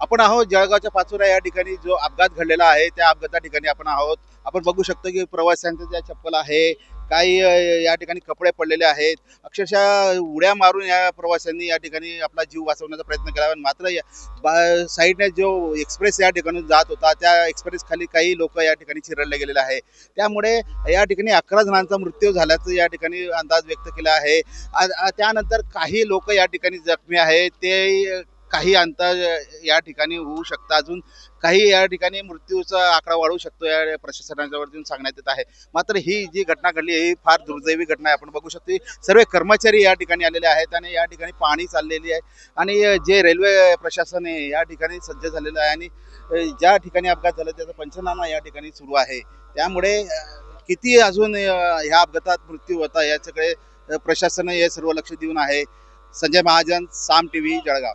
आपण आहोत जळगावच्या पाचोरा या ठिकाणी जो अपघात घडलेला आहे त्या अपघाता ठिकाणी आपण आहोत. आपण बघू शकतो की प्रवाशांचं ज्या चप्पल आहे काही या ठिकाणी कपडे पडलेले आहेत. अक्षरशः उड्या मारून या प्रवाशांनी या ठिकाणी आपला जीव वाचवण्याचा प्रयत्न केला. मात्र या- बा- साईडने जो एक्सप्रेस या ठिकाणी जात होता त्या एक्सप्रेस खाली काही लोक या ठिकाणी चिरडले गेलेले आहे. त्यामुळे या ठिकाणी अकरा जणांचा मृत्यू झाल्याचं या ठिकाणी अंदाज व्यक्त केला आहे. त्यानंतर काही लोक या ठिकाणी जखमी आहेत. ते काही अंतर या ठिकाणी होऊ शकतं. अजून काही या ठिकाणी मृत्यूचा आकडा वाढू शकतो या प्रशासनाच्यावरती सांगण्यात येत आहे. मात्र ही जी घटना घडली ही फार दुर्दैवी घटना आहे. आपण बघू शकतो सर्व कर्मचारी या ठिकाणी आलेले आहेत आणि या ठिकाणी पाणी चाललेली आहे. आणि जे रेल्वे प्रशासन आहे या ठिकाणी सज्ज झालेलं आहे आणि ज्या ठिकाणी अपघात झाला त्याचा पंचनामा या ठिकाणी सुरू आहे. त्यामुळे किती अजून ह्या अपघातात मृत्यू होता याच्याकडे प्रशासन हे सर्व लक्ष देऊन आहे. Sanjay Mahajan Saam T V Jalgaon.